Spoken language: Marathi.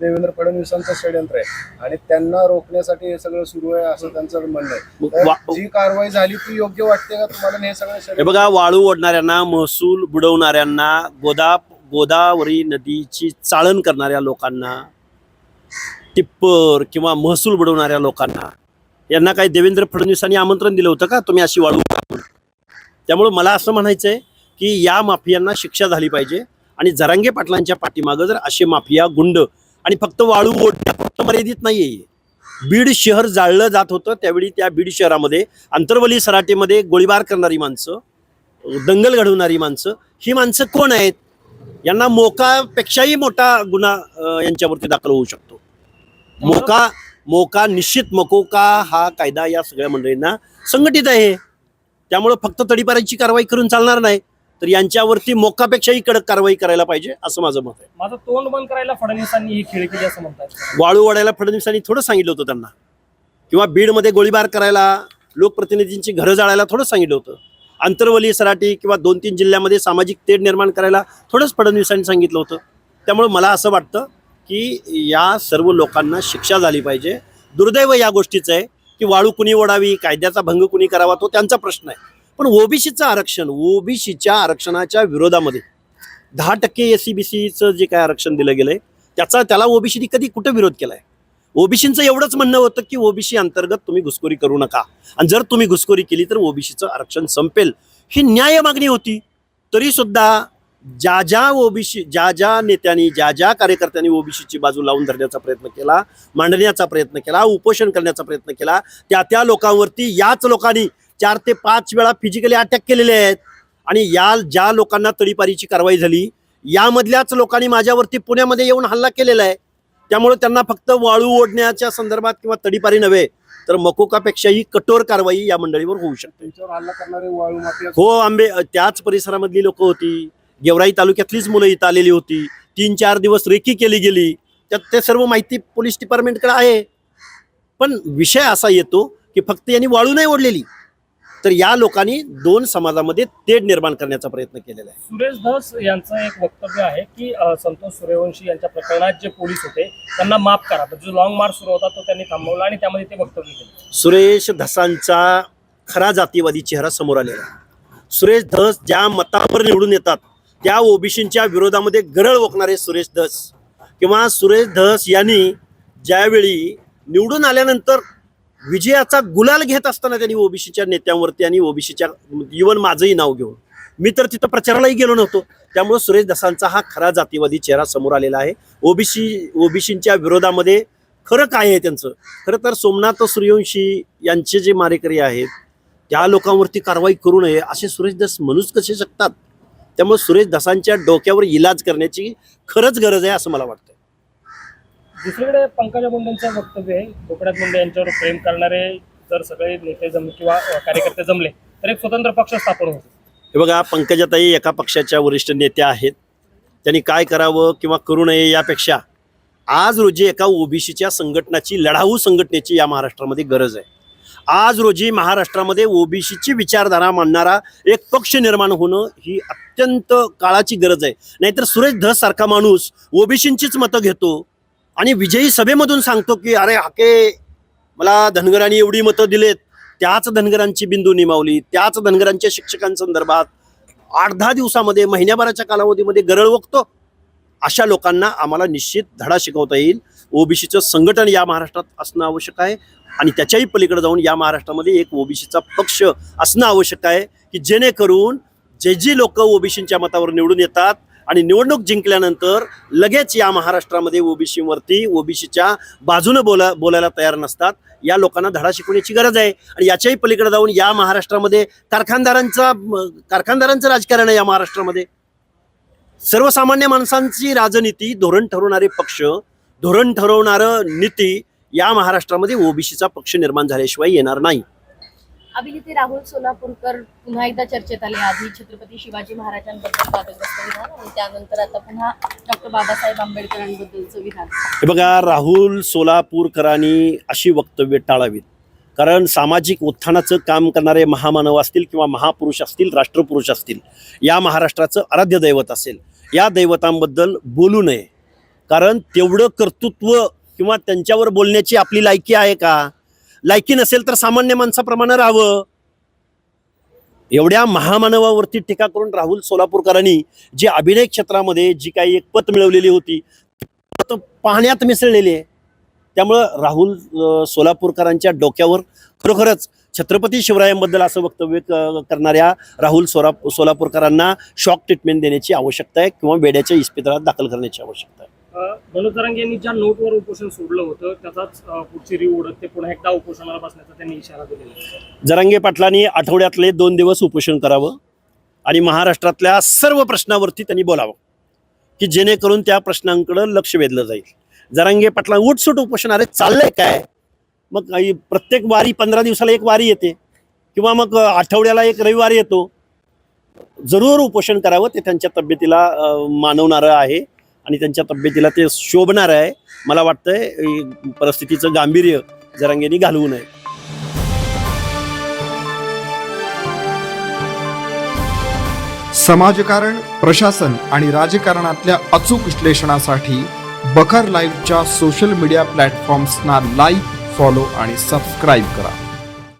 देवेंद्र फडणवीसांचं षडयंत्र आहे. आणि त्यांना रोखण्यासाठी हे सगळं सुरू आहे असं त्यांचं म्हणणं आहे. वा- जी कारवाई झाली ती योग्य वाटते का तुम्हाला? आणि हे सगळं हे षडयंत्र बघा वाळू ओढणाऱ्यांना महसूल बुडवणाऱ्यांना गोदा गोदावरी नदीची चाळण करणाऱ्या लोकांना टिप्पर किंवा महसूल बुडवणाऱ्या लोकांना यांना काही देवेंद्र फडणवीसांनी आमंत्रण दिलं होतं का? तुम्ही अशी वाळू उडवा म्हणून? त्यामुळं मला असं म्हणायचं आहे की या माफियांना शिक्षा झाली पाहिजे. आणि जरांगे पाटलांच्या पाठीमागं जर असे माफिया गुंड आणि फक्त वाळू ओढण्यापुरतं मर्यादित नाहीये. बीड शहर जाळलं जात होतं. त्यावेळी त्या बीड शहरामध्ये आंतरवली सराटेमध्ये गोळीबार करणारी माणसं दंगल घडवणारी माणसं ही माणसं कोण आहेत? यांना मोकापेक्षाही मोठा गुन्हा यांच्यावरती दाखल होऊ शकतो. मोका मोका निश्चित मकोका हा कायदा या सगळ्या मंडळींना संघटित आहे. त्यामुळं फक्त तडीपाराची कारवाई करून चालणार नाही. तर यांच्यावरती मोकापेक्षाही कडक कारवाई करायला पाहिजे असं माझं मत आहे. माझं तोंड बंद करायला फडणवीसांनी ही खेळी केली असं म्हणतात वाळू वाढायला फडणवीसांनी थोडं सांगितलं होतं त्यांना. किंवा बीडमध्ये गोळीबार करायला लोकप्रतिनिधींची घरं जाळायला थोडं सांगितलं होतं. आंतरवली सराटी किंवा दोन तीन जिल्ह्यामध्ये सामाजिक तेढ निर्माण करायला थोडंच फडणवीसांनी सांगितलं होतं. त्यामुळे मला असं वाटतं की या सर्व लोकांना शिक्षा झाली पाहिजे. दुर्दैव या गोष्टीचं आहे की वाळू कुणी ओढावी कायद्याचा भंग कुणी करावा तो त्यांचा प्रश्न आहे. पण ओबीसीचं आरक्षण ओबीसीच्या आरक्षणाच्या विरोधामध्ये दहा टक्के एस सी बी सीचं जे काय आरक्षण दिलं गेलंय त्याचा त्याला ओबीसीनी कधी कुठं विरोध केलाय? ओबीसीचं एवढंच म्हणणं होतं की ओबीसी अंतर्गत तुम्ही घुसखोरी करू नका. आणि जर तुम्ही घुसखोरी केली तर ओबीसीचं आरक्षण संपेल. ही न्याय मागणी होती. तरी सुद्धा ज्या ज्या ओबीसी ज्या ज्या नेत्यांनी ज्या ज्या कार्यकर्त्यांनी ओबीसीची बाजू लावून धरण्याचा प्रयत्न केला मांडण्याचा प्रयत्न केला उपोषण करण्याचा प्रयत्न केला त्या त्या लोकांवरती याच लोकांनी चार ते पाच वेळा फिजिकली अटॅक केलेले आहेत. आणि या ज्या लोकांना तडीपारीची कारवाई झाली यामधल्याच लोकांनी माझ्यावरती पुण्यामध्ये येऊन हल्ला केलेला आहे. त्यामुळे त्यांना फक्त वाळू ओढण्याच्या संदर्भात किंवा तडीपारी नव्हे तर मकोकापेक्षाही कठोर कारवाई या मंडळीवर होऊ शकते. हो आंबे त्याच परिसरामधली लोक होती. गेवराई तालुक्यातलीच मुलं इथं आलेली होती. तीन चार दिवस रेकी केली गेली. त्यात ते सर्व माहिती पोलीस डिपार्टमेंटकडे आहे. पण विषय असा येतो की फक्त यांनी वाळू नाही ओढलेली. तर या लोकांनी दोन समाजामध्ये तेढ निर्माण करण्याचा प्रयत्न केलेला आहे. सुरेश धस यांचं एक वक्तव्य आहे की संतोष सूर्यवंशी यांच्या प्रकरणात जे पोलीस होते त्यांना माफ करा. जो लॉंग मार्च सुरू होता तो त्यांनी थांबवला आणि त्यामध्ये ते वक्तव्य केलं. सुरेश धसांचा खरा जातीवादी चेहरा समोर आलेला आहे. सुरेश धस ज्या मतावर निवडून येतात त्या ओबीसींच्या विरोधामध्ये गरळ ओकणारे सुरेश धस. किंवा सुरेश धस यांनी ज्यावेळी निवडून आल्यानंतर विजयाचा गुलाल घेत असताना त्यांनी ओबीसीच्या नेत्यांवरती आणि ओबीसीच्या इवन माझंही नाव घेऊन मी तर तिथं प्रचारालाही गेलो नव्हतो. त्यामुळे सुरेश दसांचा हा खरा जातीवादी चेहरा समोर आलेला आहे. ओबीसी ओबीसींच्या विरोधामध्ये खरं काय आहे त्यांचं? खरं तर सोमनाथ सूर्यवंशी यांचे जे मारेकरी आहेत त्या लोकांवरती कारवाई करू नये असे सुरेश दस म्हणूच कसे शकतात? त्यामुळे सुरेश दसांच्या डोक्यावर इलाज करण्याची खरंच गरज आहे असं मला वाटतं दुसरीकडे पंकजा मुंडेंचं वक्तव्य आहे. गोपीनाथ मुंडे यांच्यावर प्रेम करणारे जर सगळे नेते जमले किंवा कार्यकर्ते जमले तर एक स्वतंत्र पक्ष स्थापन होतो. हे बघा पंकजाताई एका पक्षाच्या वरिष्ठ नेत्या आहेत. त्यांनी काय करावं किंवा करू नये यापेक्षा आज रोजी एका ओबीसीच्या संघटनाची लढाऊ संघटनेची या महाराष्ट्रामध्ये गरज आहे. आज रोजी महाराष्ट्रामध्ये ओबीसीची विचारधारा मांडणारा एक पक्ष निर्माण होणं ही अत्यंत काळाची गरज आहे. नाहीतर सुरेश धस सारखा माणूस ओबीसींचीच मतं घेतो आणि विजयी सभेमधून सांगतो की अरे हाके मला धनगरांनी एवढी मतं दिलेत. त्याच धनगरांची बिंदू निमावली. त्याच धनगरांच्या शिक्षकांसंदर्भात आठ दहा दिवसामध्ये महिन्याभराच्या कालावधीमध्ये गरळ ओकतो अशा लोकांना आम्हाला निश्चित धडा शिकवता येईल. ओबीसीचं संघटन या महाराष्ट्रात असणं आवश्यक आहे. आणि त्याच्याही पलीकडे जाऊन या महाराष्ट्रामध्ये एक ओबीसीचा पक्ष असणं आवश्यक आहे की जेणेकरून जे जी लोक ओबीसींच्या मतावर निवडून येतात आणि निवडणूक जिंकल्यानंतर लगेच या महाराष्ट्रामध्ये ओबीसीवरती ओबीसीच्या बाजूनं बोला बोलायला तयार नसतात. या लोकांना धडा शिकवण्याची गरज आहे. आणि याच्याही पलीकडे जाऊन या महाराष्ट्रामध्ये कारखानदारांचा कारखानदारांचं राजकारण आहे या महाराष्ट्रामध्ये. सर्वसामान्य माणसांची राजनीती धोरण ठरवणारे पक्ष धोरण ठरवणारं नीती या महाराष्ट्रामध्ये ओबीसीचा पक्ष निर्माण झाल्याशिवाय येणार नाही. अभिनेते राहुल सोलापूरकर पुन्हा एकदा चर्चेत आले. आधी छत्रपती शिवाजी महाराजांबद्दल वादग्रस्त विधान आणि त्यानंतर आता पुन्हा डॉक्टर बाबासाहेब आंबेडकरांबद्दलचं विधान. हे बघा राहुल सोलापूरकरांनी अशी वक्तव्य टाळावीत. कारण सामाजिक उत्थानाचं काम करणारे महामानव असतील किंवा महापुरुष असतील राष्ट्रपुरुष असतील या महाराष्ट्राचं आराध्य दैवत असेल या दैवतांबद्दल बोलू नये. कारण तेवढं कर्तृत्व किंवा त्यांच्यावर बोलण्याची आपली लायकी आहे का? लायकी नसेल तर सामान्य माणसाप्रमाणे राहावं. एवढ्या महामानवावरती टीका करून राहुल सोलापूरकरांनी जी अभिनय क्षेत्रामध्ये जी काही एक पत मिळवलेली होती पत पाण्यात मिसळलेली आहे. त्यामुळं राहुल सोलापूरकरांच्या डोक्यावर खरोखरच छत्रपती शिवरायांबद्दल असं वक्तव्य क- करणाऱ्या राहुल सोला सोलापूरकरांना शॉक ट्रीटमेंट देण्याची आवश्यकता आहे किंवा वेड्याच्या इस्पितळात दाखल करण्याची आवश्यकता आहे. मनोज जरांगे यांनी ज्या नोटवर उपोषण सोडलं होतं त्याचाच पुढची रिव ओढत ते पुन्हा एकदा उपोषणाला बसण्याचा त्यांनी इशारा दिलेला जरांगे पाटलांनी आठवड्यातले दोन दिवस उपोषण करावं आणि महाराष्ट्रातल्या सर्व प्रश्नावरती त्यांनी बोलावं की जेणेकरून त्या प्रश्नांकडं लक्ष वेधलं जाईल. जरांगे पाटला उठसूट उपोषण अरे चाललंय काय? मग काही प्रत्येक वारी पंधरा दिवसाला एक वारी येते किंवा मग आठवड्याला एक रविवार येतो. जरूर उपोषण करावं ते त्यांच्या तब्येतीला मानवणारं आहे. आणि त्यांच्या तब्येतीला ते शोभणार आहे. मला वाटतंय परिस्थितीचं गांभीर्य जरांगेनी घालवू नये. समाजकारण प्रशासन आणि राजकारणातल्या अचूक विश्लेषणासाठी बखर लाईव्हच्या सोशल मीडिया प्लॅटफॉर्म्सना लाईक फॉलो आणि सबस्क्राईब करा.